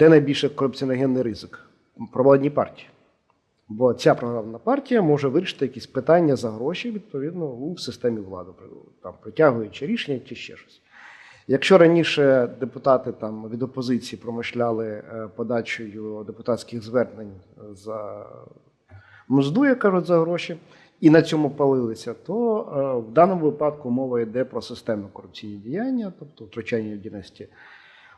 де найбільший корупціоногенний ризик? Провладні партії. Бо ця програмна партія може вирішити якісь питання за гроші, відповідно, у системі влади, там, притягуючи рішення чи ще щось. Якщо раніше депутати там від опозиції промишляли е, подачею депутатських звернень за мзду, як кажуть, за гроші, і на цьому палилися, то е, в даному випадку мова йде про системне корупційні діяння, тобто втручання в дінасті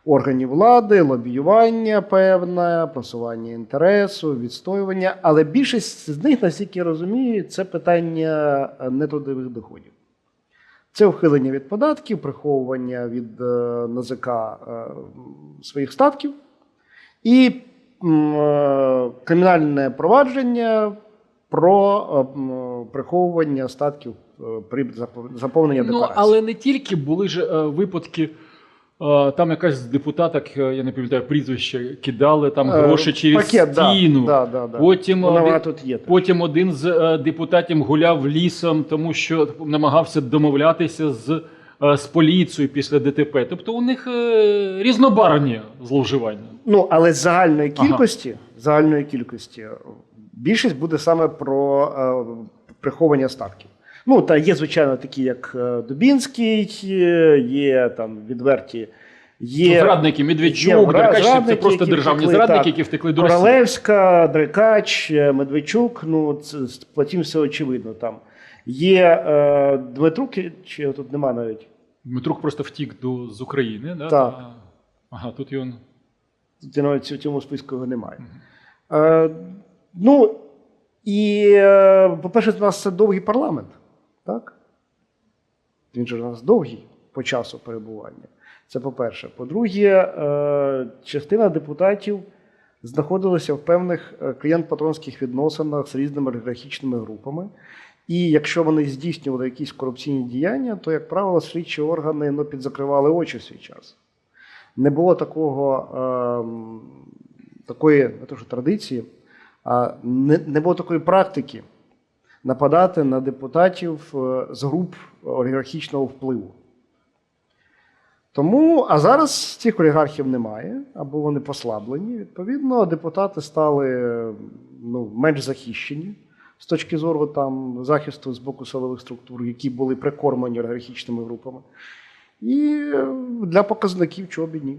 органів влади, лобіювання певне, просування інтересу, відстоювання. Але більшість з них, наскільки я розумію, це питання нетрудових доходів. Це ухилення від податків, приховування від е, НАЗК е, своїх статків і е, кримінальне провадження про приховування статків при запов- заповненні Ну, декларації. але не тільки були ж випадки. Там якась з депутаток, е, я не пам'ятаю прізвище, кидали там Е, гроші через пакет, стіну. Да, да, да. Потім, Вона, один- тут є. потім один з е, депутатів гуляв лісом, тому що намагався домовлятися з, з поліцією після ДТП. Тобто у них різнобарвні зловживання. Ну, але з загальної Ага. кількості, загальної кількості більшість буде саме про приховання статків. Ну, та є, звичайно, такі, як е, Дубінський, е, є там відверті. Є Зрадники, Медведчук, Деркач, це просто державні втекли, зрадники, так. які втекли до Росії. Королевська, Дрекач, е, Медведчук, ну, це, потім все очевидно там. Є е, Дмитрук, чи його тут нема навіть. Дмитрук просто втік до, з України. Да? Так. Та- Ага, тут його. Тут навіть в цьому списку його немає. Е, ну, і, е, по-перше, у нас це довгий парламент, так? Він же у нас довгий по часу перебування. Це по-перше. По-друге, е, частина депутатів знаходилася в певних е, клієнт-патронських відносинах з різними олігархічними групами. І якщо вони здійснювали якісь корупційні діяння, то, як правило, слідчі органи ну, підзакривали очі в свій час. Не було такого, ем, такої не то, що традиції, а не, не було такої практики нападати на депутатів е, з груп олігархічного впливу. Тому, а зараз цих олігархів немає, або вони послаблені. Відповідно, депутати стали ну, менш захищені з точки зору там, захисту з боку силових структур, які були прикормлені олігархічними групами. І е, для показників чого б ні.